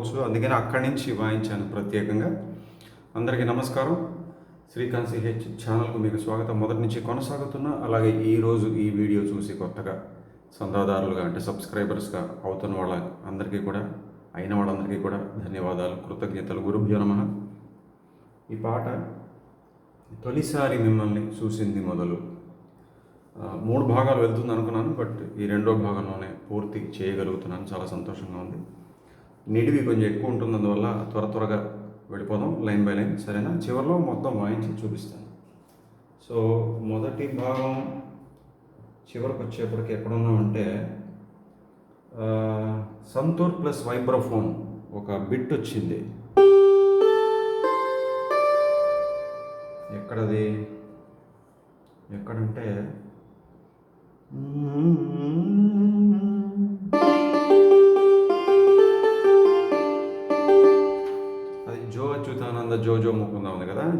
భాగానికి అనుకోవచ్చు అందుకని అక్కడి నుంచి వాయించాను ప్రత్యేకంగా. అందరికీ నమస్కారం. శ్రీకాంత్ సిహెచ్ ఛానల్కు మీకు స్వాగతం. మొదటి నుంచి కొనసాగుతున్న అలాగే ఈరోజు ఈ వీడియో చూసి కొత్తగా చందాదారులుగా అంటే సబ్స్క్రైబర్స్గా అవుతున్న వాళ్ళ అందరికీ కూడా అయిన వాళ్ళందరికీ కూడా ధన్యవాదాలు కృతజ్ఞతలు. గురుభ్యో నమ. ఈ పాట తొలిసారి మిమ్మల్ని చూసింది మొదలు. మూడు భాగాలు వెళ్తుంది అనుకున్నాను బట్ ఈ రెండో భాగంలోనే పూర్తి చేయగలుగుతున్నాను. చాలా సంతోషంగా ఉంది. నిడివి కొంచెం ఎక్కువ ఉంటుంది అందువల్ల త్వర త్వరగా వెళ్ళిపోదాం లైన్ బై లైన్. సరేనా? చివరిలో మొత్తం వాయించి చూపిస్తాను. సో మొదటి భాగం చివరికి వచ్చేప్పటికి ఎక్కడున్నామంటే ఆ, సంతూర్ ప్లస్ వైబ్రోఫోన్ ఒక బిట్ వచ్చింది. ఎక్కడది? ఎక్కడంటే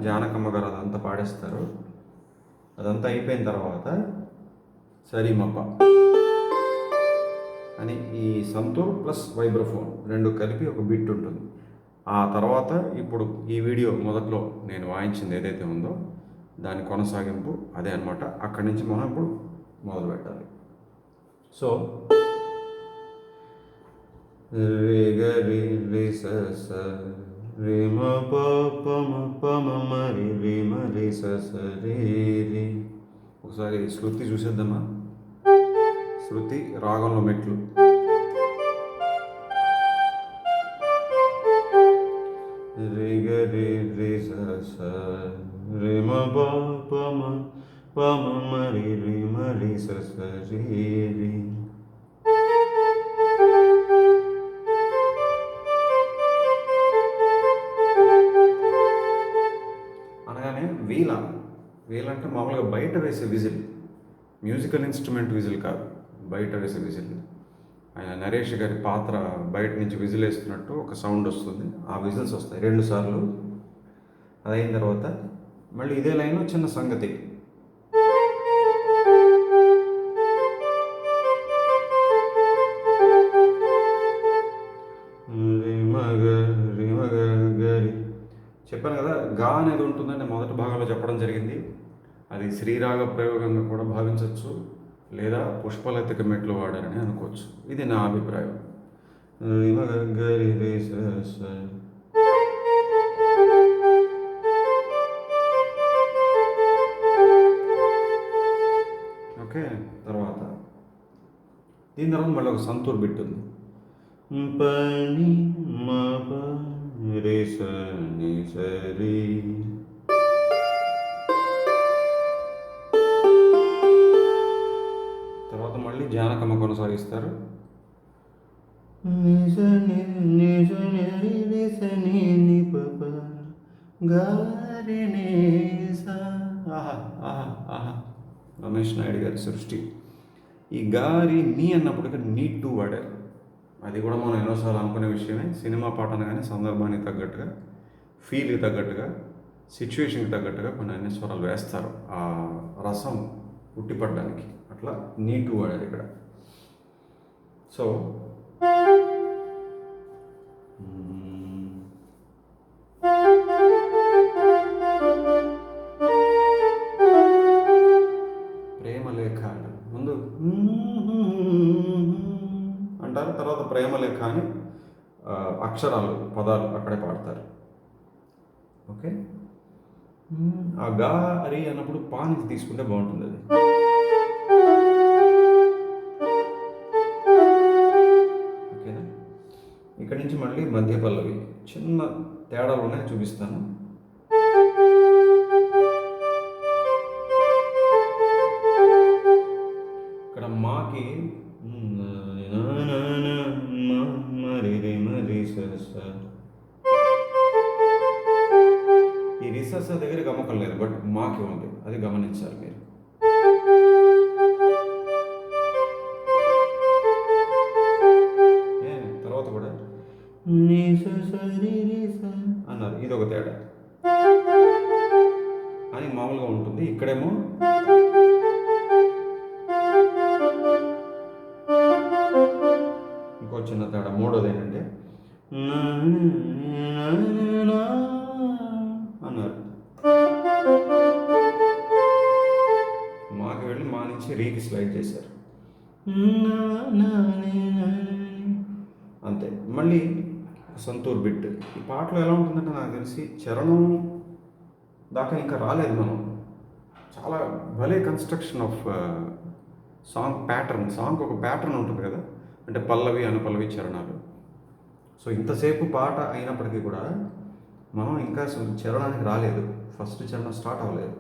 జానకమ్మ గారు అదంతా పాడేస్తారు. అదంతా అయిపోయిన తర్వాత సరిమప్ప అని ఈ సంతూర్ ప్లస్ వైబ్రోఫోన్ రెండు కలిపి ఒక బిట్ ఉంటుంది. ఆ తర్వాత ఇప్పుడు ఈ వీడియో మొదట్లో నేను వాయించింది ఏదైతే ఉందో దాని కొనసాగింపు అదే అనమాట అక్కడి నుంచి మనం ఇప్పుడు మొదలు పెట్టాలి. సో రే గ రి రి స రిమ పమ పమ మరి రి రి మ ఒకసారి శృతి చూసేద్దామా శృతి రాగంలో మెట్లు. రి గ రి రి స స రి మ ప ప మరి ప మ మ రి రి వీల అంటే మామూలుగా బయట వేసే విజిల్. మ్యూజికల్ ఇన్స్ట్రుమెంట్ విజిల్ కాదు బయట వేసే విజిల్. ఆయన నరేష్ గారి పాత్ర బయట నుంచి విజిల్ వేస్తున్నట్టు ఒక సౌండ్ వస్తుంది ఆ విజిల్స్ వస్తాయి రెండు సార్లు. అది అయిన తర్వాత మళ్ళీ ఇదే లైన్ చిన్న సంగతి. చెప్పాను కదా గా అనేది ఉంటుందని మొదటి భాగంలో చెప్పడం జరిగింది. అది శ్రీరాగ ప్రయోగంగా కూడా భావించవచ్చు లేదా పుష్పలతిక మెట్లు వాడారని అనుకోవచ్చు. ఇది నా అభిప్రాయం. స ఓకే తర్వాత. దీని తర్వాత మళ్ళీ ఒక సంతూర్ బిట్ ఉంది. పని మ రే సరి జానకమ్మ కొనసాగిస్తారు నిజ ని ఆహా ఆహా ఆహా రమేష్ నాయుడు గారి సృష్టి ఈ గారి నీ అన్నప్పటికీ నీట్ టు వాడారు అది కూడా మనం ఎన్నోసార్లు అనుకునే విషయమే సినిమా పాట అనగానే సందర్భానికి తగ్గట్టుగా ఫీల్కి తగ్గట్టుగా సిచ్యువేషన్కి తగ్గట్టుగా కొన్ని అన్ని స్వరాలు వేస్తారు ఆ రసం ఉట్టిపడడానికి అట్లా నీటు వాడారు ఇక్కడ. సో ప్రేమలేఖ ముందు అంటారు తర్వాత ప్రేమలేఖ అని అక్షరాలు పదాలు అక్కడే పాడతారు. ఓకే? ఆ గా అరి అన్నప్పుడు పానికి తీసుకుంటే బాగుంటుంది అది. నుంచి మళ్ళీ మధ్య పల్లవి చిన్న తేడాలు ఉన్నాయి చూపిస్తాను. అంతే. మళ్ళీ సంతూర్ బిట్. ఈ పాటలో ఎలా ఉంటుందంటే నాకు తెలిసి చరణం దాకా ఇంకా రాలేదు మనం. చాలా భలే construction of song pattern song ఒక ప్యాటర్న్ ఉంటుంది కదా? అంటే పల్లవి అనుపల్లవి చరణాలు. సో ఇంతసేపు పాట అయినప్పటికీ కూడా మనం ఇంకా చరణానికి రాలేదు. ఫస్ట్ చరణం స్టార్ట్ అవ్వలేదు.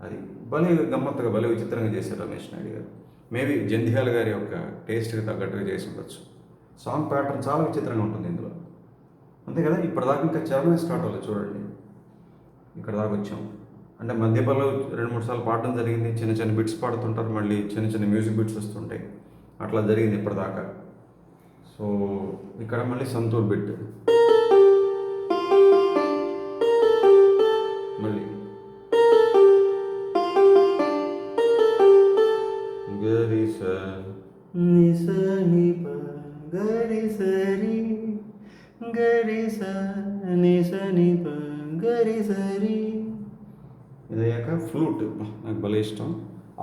అది భలే గమ్మత్తుగా భలే విచిత్రంగా చేశారు రమేష్ నాయుడు గారు. మేబీ జంధ్యాల గారి యొక్క టేస్ట్కి తగ్గట్టుగా చేసి ఉండొచ్చు. సాంగ్ ప్యాటర్న్ చాలా విచిత్రంగా ఉంటుంది ఇందులో. అంతే కదా? ఇప్పటిదాకా ఇంకా చరణమే స్టార్ట్ అవ్వలేదు చూడండి. ఇక్కడ దాకా వచ్చాం. అంటే మధ్యపల్లో రెండు మూడు సార్లు పాడడం జరిగింది. చిన్న చిన్న బిట్స్ పాడుతుంటారు. మళ్ళీ చిన్న చిన్న మ్యూజిక్ బిట్స్ వస్తుంటాయి. అట్లా జరిగింది ఇప్పటిదాకా. సో ఇక్కడ మళ్ళీ సంతూర్ బిట్.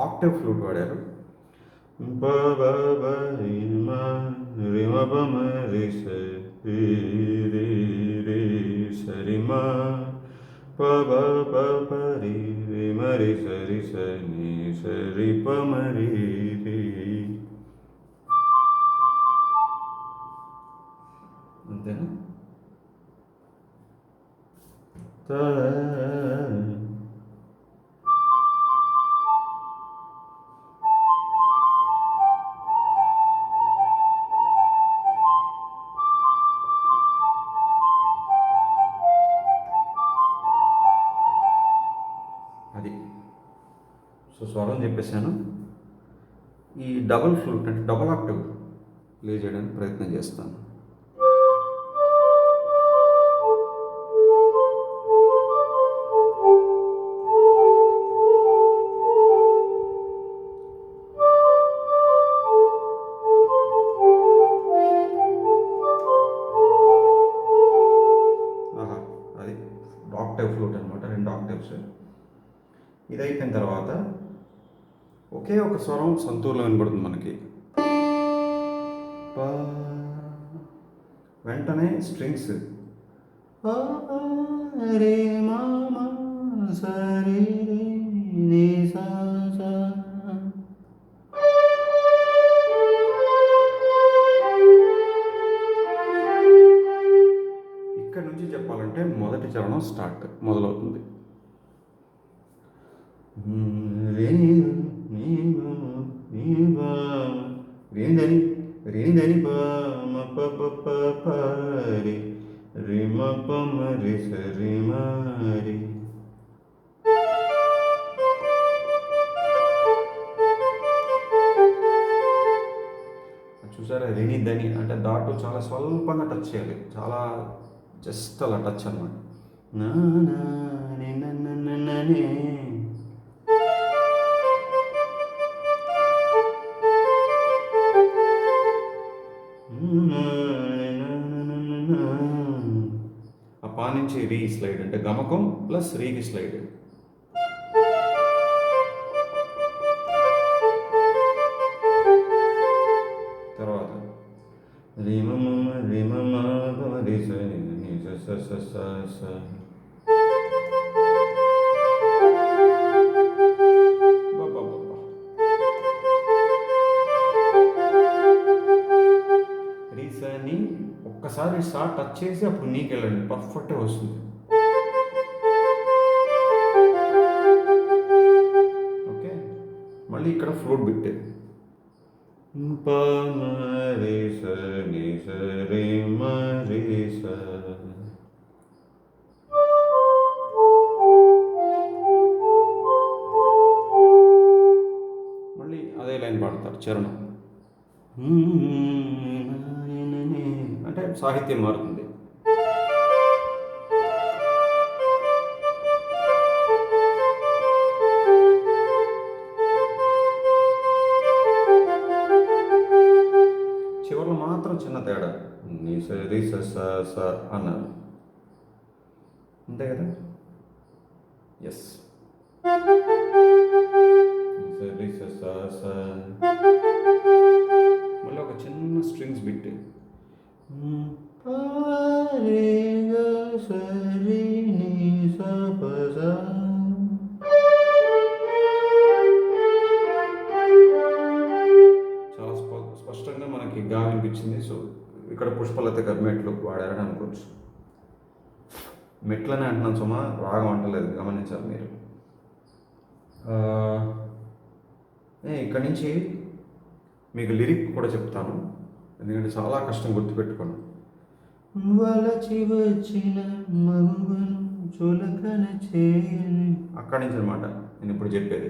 ఆక్టివ్ ఫ్లూట్ వాడారు బ బ బ రి మ రి మ ప మ రి స రి రి రి స రి మ ప బ ప ప రి రి మ రి స రి స ని స రి ప మ రి రి అంతేనా చెప్పేశాను ఈ డబుల్ ఫ్లూట్ అంటే డబుల్ ఆక్టివ్ ప్లే చేయడానికి ప్రయత్నం చేస్తాను. వెంటనే స్ట్రింగ్స్ రే మామా సరే నీ సా. ఇక్కడ నుంచి చెప్పాలంటే మొదటి చరణం స్టార్ట్ మొదలవుతుంది రిమ సరి మరి చూసారా రిని దని అంటే దాటు చాలా స్వల్పంగా టచ్ చేయాలి. చాలా జస్ట్ అలా టచ్ అనమాట నా నా. నుంచి రీ స్లైడ్ అంటే గమకం ప్లస్ రీకి స్లైడ్ ఇక్కడ ఫ్లూట్ బిట్ ప మ రే స ని స రే మ రే స మళ్ళీ అదే లైన్ పాడతారు చరణం అంటే సాహిత్యం మారుతుంది Hadassah Anna. మెట్లని అంటున్నాను సుమా రాగం అంటలేదు గమనించాలి మీరు. ఇక్కడి నుంచి మీకు లిరిక్ కూడా చెప్తాను ఎందుకంటే చాలా కష్టం గుర్తుపెట్టుకోండి. వలచి వచ్చిన మగువను చులకన చేయని. అక్కడి నుంచి అనమాట నేను ఇప్పుడు చెప్పేది.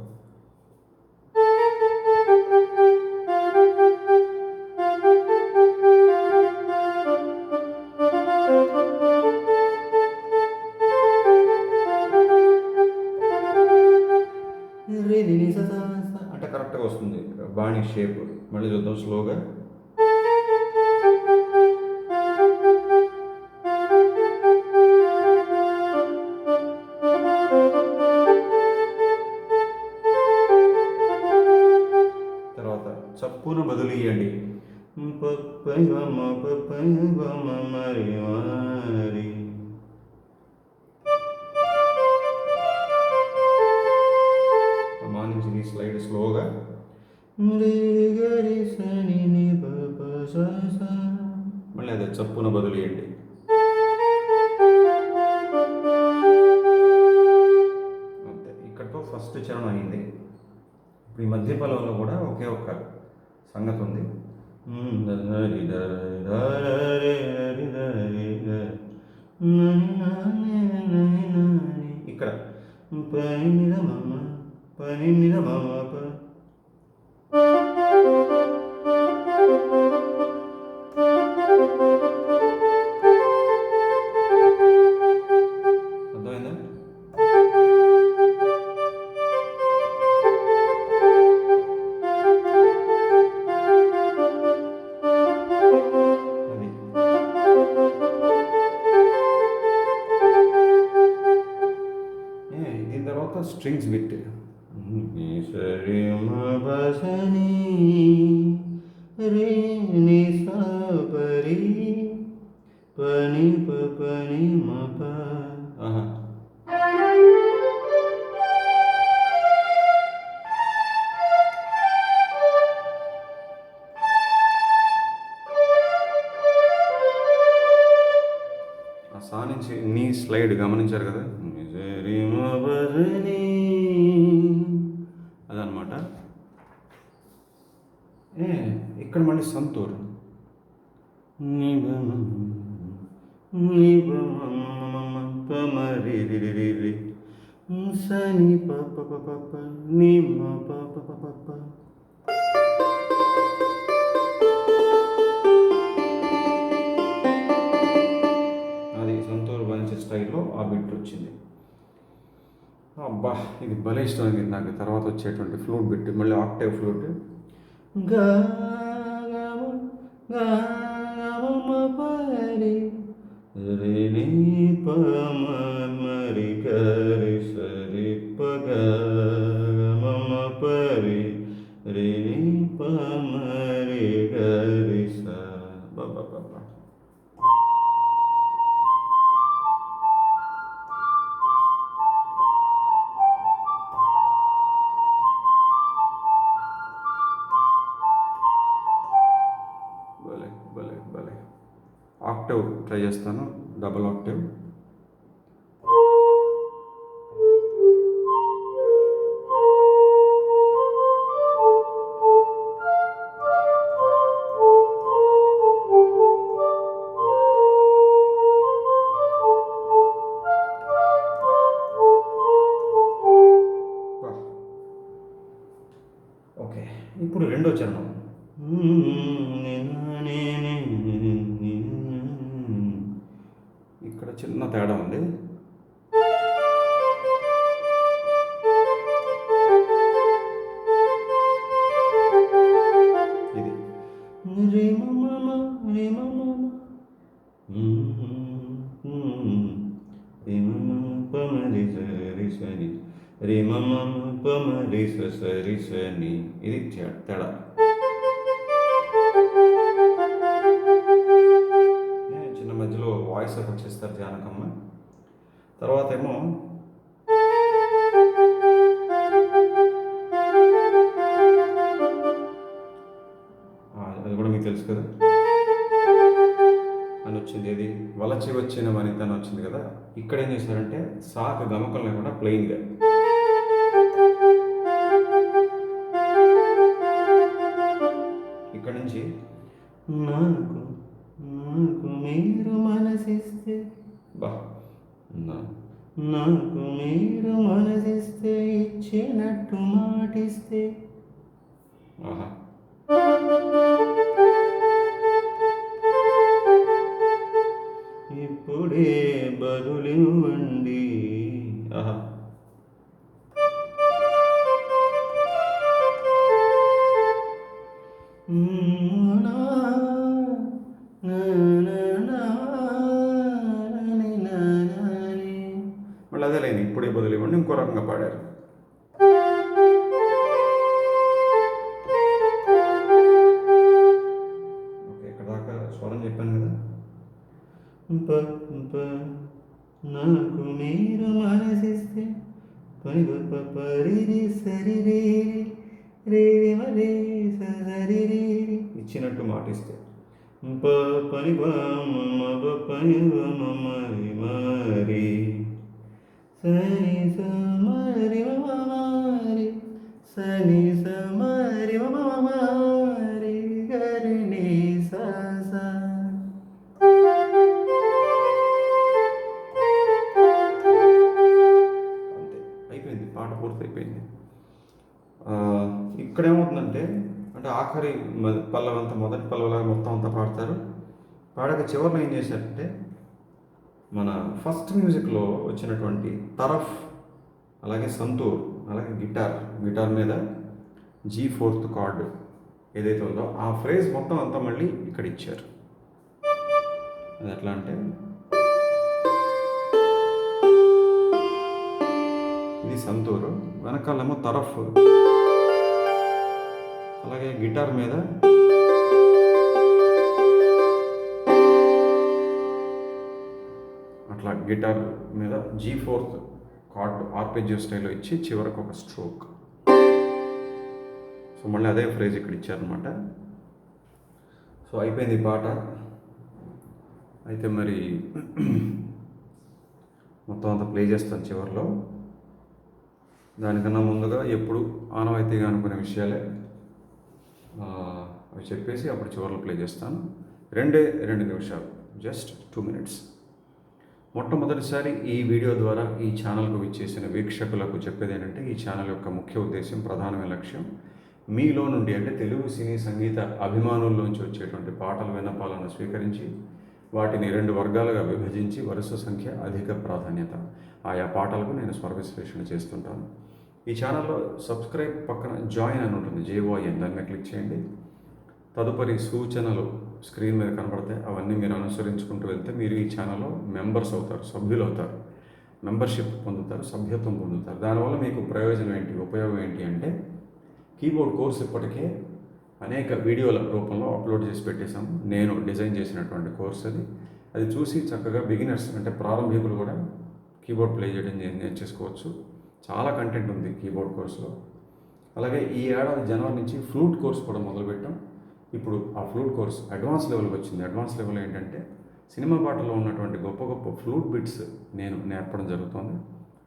డ్రాయింగ్ షేప్ మళ్ళీ చూద్దాం స్లోగా. తర్వాత చప్పున బదులు ప ప గ మ ప మరి మళ్ళీ అదే చప్పున బదులియండి అంతే. ఇక్కడితో ఫస్ట్ చరణం అయింది. ఇప్పుడు ఈ మధ్య పొలంలో కూడా ఒకే ఒక్క సంగతి ఉంది. ఇక్కడ పని మీద మమ్మ పని మీద మమ్మ ప ప ని మ ప ప ప ప ప అది సంతూర్ బంచ్ స్టైల్లో ఆ బిట్ వచ్చింది. అబ్బా ఇది భలే ఇష్టం నాకు. తర్వాత వచ్చేటువంటి ఫ్లూట్ బిట్ మళ్ళీ ఆక్టేవ్ ఫ్లూట్. గా గా మ గా గా మ మ ప రి రి ని ప మ మ రి గ రి స రి తేడా చిన్న మధ్యలో వాయిస్ అప్ వచ్చేస్తారు జానకమ్మ. తర్వాత ఏమో అది కూడా మీకు తెలుసు కదా? అని వచ్చింది. ఏది? వలచి వచ్చిన వనిత అని వచ్చింది కదా? ఇక్కడ ఏం చేశారంటే సాక గమకంలో కూడా ప్లెయిన్గా నాకు మీరు మనసిస్తే ఇచ్చినట్టు మాటిస్తే. ఆహా. ఇప్పుడే బదులివ్వండి నాకు మీరు మనసిస్తే పని గొప్ప పరిరి సరి రే రే మరే ఇచ్చినట్టు మాటిస్తే ప పని ప మమ పని మరి మరి సని స మరి మమ మరి సని స మరి మమ ఇక్కడ ఏమవుతుందంటే అంటే ఆఖరి మ- పల్లవంతా మొదటి పల్లవలాగా మొత్తం అంతా పాడతారు. పాడక చివరిలో ఏం చేశారంటే మన ఫస్ట్ మ్యూజిక్లో వచ్చినటువంటి తరఫ్ అలాగే సంతూర్ అలాగే గిటార్ గిటార్ మీద జీ ఫోర్త్ కార్డ్ ఏదైతే ఉందో ఆ ఫ్రేజ్ మొత్తం అంతా మళ్ళీ ఇక్కడ ఇచ్చారు. అది ఎట్లా అంటే ఇది సంతూరు వెనకాలేమో తరఫ్. అలాగే గిటార్ మీద. అట్లా గిటార్ మీద జీ ఫోర్త్ కార్డ్ ఆర్పేజియో స్టైల్లో ఇచ్చి చివరకు ఒక స్ట్రోక్ సో మళ్ళీ అదే ఫ్రేజ్ ఇక్కడ ఇచ్చారనమాట సో అయిపోయింది ఈ పాట. అయితే మరి మొత్తం అంతా ప్లే చేస్తాను చివరిలో. దానికన్నా ముందుగా ఎప్పుడు ఆనవాయితీగా అనుకునే విషయాలే. అవి చెప్పేసి అప్పుడు చివరిలో ప్లే చేస్తాను. రెండే రెండు నిమిషాలు. జస్ట్ టూ మినిట్స్ మొట్టమొదటిసారి ఈ వీడియో ద్వారా ఈ ఛానల్కు విచ్చేసిన వీక్షకులకు చెప్పేది ఏంటంటే ఈ ఛానల్ యొక్క ముఖ్య ఉద్దేశం ప్రధానమైన లక్ష్యం మీలో నుండి అంటే తెలుగు సినీ సంగీత అభిమానుల్లోంచి వచ్చేటువంటి పాటల విన్నపాలను స్వీకరించి వాటిని రెండు వర్గాలుగా విభజించి వరుస సంఖ్య అధిక ప్రాధాన్యత ఆయా పాటలకు నేను స్వర విశ్లేషణ చేస్తుంటాను. ఈ ఛానల్లో సబ్స్క్రైబ్ పక్కన జాయిన్ అని ఉంటుంది. జేఓఐఎన్ దాన్ని క్లిక్ చేయండి. తదుపరి సూచనలు స్క్రీన్ మీద కనబడతాయి అవన్నీ మీరు అనుసరించుకుంటూ వెళ్తే మీరు ఈ ఛానల్లో మెంబర్స్ అవుతారు సభ్యులు అవుతారు. మెంబర్షిప్ పొందుతారు సభ్యత్వం పొందుతారు. దానివల్ల మీకు ప్రయోజనం ఏంటి ఉపయోగం ఏంటి అంటే కీబోర్డ్ కోర్స్ ఇప్పటికే అనేక వీడియోల రూపంలో అప్లోడ్ చేసి పెట్టేశాము నేను డిజైన్ చేసినటువంటి కోర్స్ అది. అది చూసి చక్కగా బిగినర్స్ అంటే ప్రారంభికులు కూడా కీబోర్డ్ ప్లే చేయడం నేర్చేసుకోవచ్చు. చాలా కంటెంట్ ఉంది కీబోర్డ్ కోర్సులో. అలాగే ఈ ఏడాది జనవరి నుంచి ఫ్లూట్ కోర్స్ కూడా మొదలుపెట్టాం. ఇప్పుడు ఆ ఫ్లూట్ కోర్స్ అడ్వాన్స్ లెవెల్కి వచ్చింది. అడ్వాన్స్ లెవెల్ ఏంటంటే సినిమా పాటలో ఉన్నటువంటి గొప్ప గొప్ప ఫ్లూట్ బిట్స్ నేను నేర్పడం జరుగుతుంది.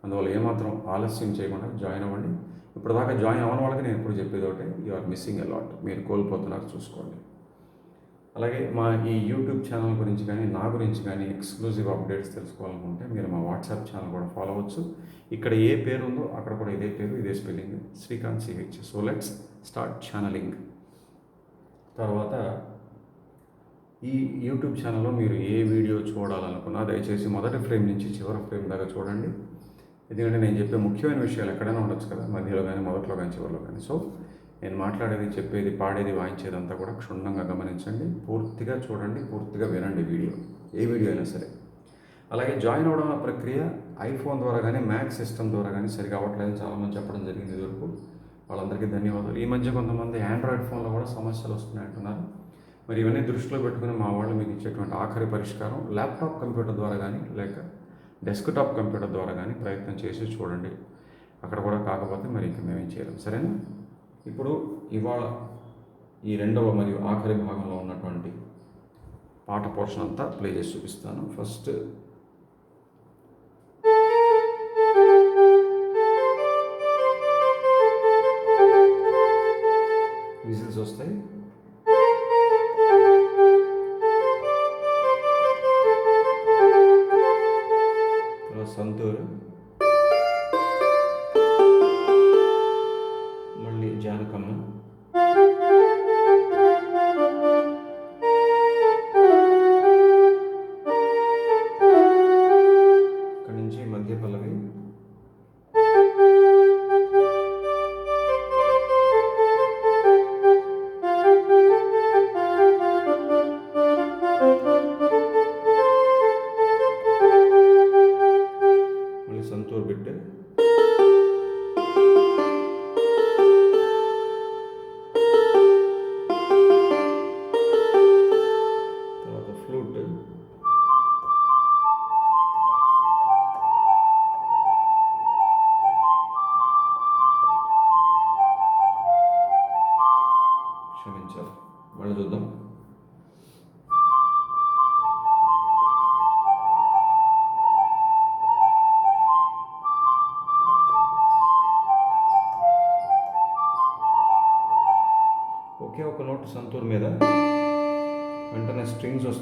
అందువల్ల ఏమాత్రం ఆలస్యం చేయకుండా జాయిన్ అవ్వండి. ఇప్పటిదాకా జాయిన్ అవ్వని వాళ్ళకి నేను ఎప్పుడు చెప్పేది ఒకటే యు ఆర్ మిస్సింగ్ అలాట్ మీరు కోల్పోతున్నారు చూసుకోండి. అలాగే మా ఈ యూట్యూబ్ ఛానల్ గురించి కానీ నా గురించి కానీ ఎక్స్క్లూజివ్ అప్డేట్స్ తెలుసుకోవాలనుకుంటే మీరు మా వాట్సాప్ ఛానల్ కూడా ఫాలో అవ్వచ్చు. ఇక్కడ ఏ పేరు ఉందో అక్కడ కూడా ఇదే పేరు ఇదే spelling Srikanth CH so let's start channeling తర్వాత ఈ యూట్యూబ్ ఛానల్లో మీరు ఏ వీడియో చూడాలనుకున్నా దయచేసి మొదటి ఫ్రేమ్ నుంచి చివరి ఫ్రేమ్ దాకా చూడండి. ఎందుకంటే నేను చెప్పే ముఖ్యమైన విషయాలు ఎక్కడైనా ఉండొచ్చు కదా మధ్యలో కానీ మొదట్లో కానీ చివరిలో కానీ. సో నేను మాట్లాడేది చెప్పేది పాడేది వాయించేదంతా కూడా క్షుణ్ణంగా గమనించండి. పూర్తిగా చూడండి పూర్తిగా వినండి వీడియో. ఏ వీడియో అయినా సరే. అలాగే జాయిన్ అవడం ప్రక్రియ ఐఫోన్ ద్వారా కానీ మ్యాక్ సిస్టమ్ ద్వారా కానీ సరిగా అవ్వట్లేదని చాలామంది చెప్పడం జరిగింది ఇదివరకు. వాళ్ళందరికీ ధన్యవాదాలు. ఈ మధ్య కొంతమంది ఆండ్రాయిడ్ ఫోన్లో కూడా సమస్యలు వస్తున్నాయి అంటున్నారు మరి ఇవన్నీ దృష్టిలో పెట్టుకుని మా వాళ్ళు మీకు ఇచ్చేటువంటి ఆఖరి పరిష్కారం ల్యాప్టాప్ కంప్యూటర్ ద్వారా కానీ లేక డెస్క్టాప్ కంప్యూటర్ ద్వారా కానీ ప్రయత్నం చేసి చూడండి. అక్కడ కూడా కాకపోతే మరి ఇంక మేమేం చేయలేం. సరేనా? ఇప్పుడు ఇవాళ ఈ రెండవ మరియు ఆఖరి భాగంలో ఉన్నటువంటి పాట పోర్షన్ అంతా ప్లే చేసి చూపిస్తాను. ఫస్ట్ విజిల్స్ వస్తాయి.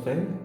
స్ట్రింగ్స్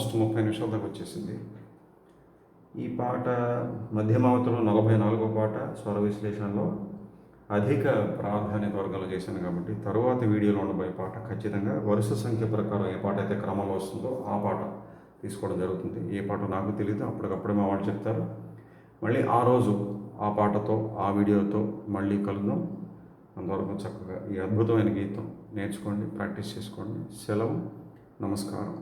ఆల్మోస్ట్ ముప్పై నిమిషాల దాకా వచ్చేసింది. ఈ పాట మధ్యమావతిలో నలభై నాలుగో పాట స్వర విశ్లేషణలో అధిక ప్రాధాన్యత వర్గాలు చేశాను కాబట్టి తరువాత వీడియోలో ఉండబోయే పాట ఖచ్చితంగా వరుస సంఖ్య ప్రకారం ఏ పాట అయితే క్రమంలో వస్తుందో ఆ పాట తీసుకోవడం జరుగుతుంది. ఏ పాట నాకు తెలియదు అప్పటికప్పుడే మా వాళ్ళు చెప్తారు. మళ్ళీ ఆ రోజు ఆ పాటతో ఆ వీడియోతో మళ్ళీ కలుద్దాం. అంతవరకు చక్కగా ఈ అద్భుతమైన గీతం నేర్చుకోండి ప్రాక్టీస్ చేసుకోండి. సెలవు నమస్కారం.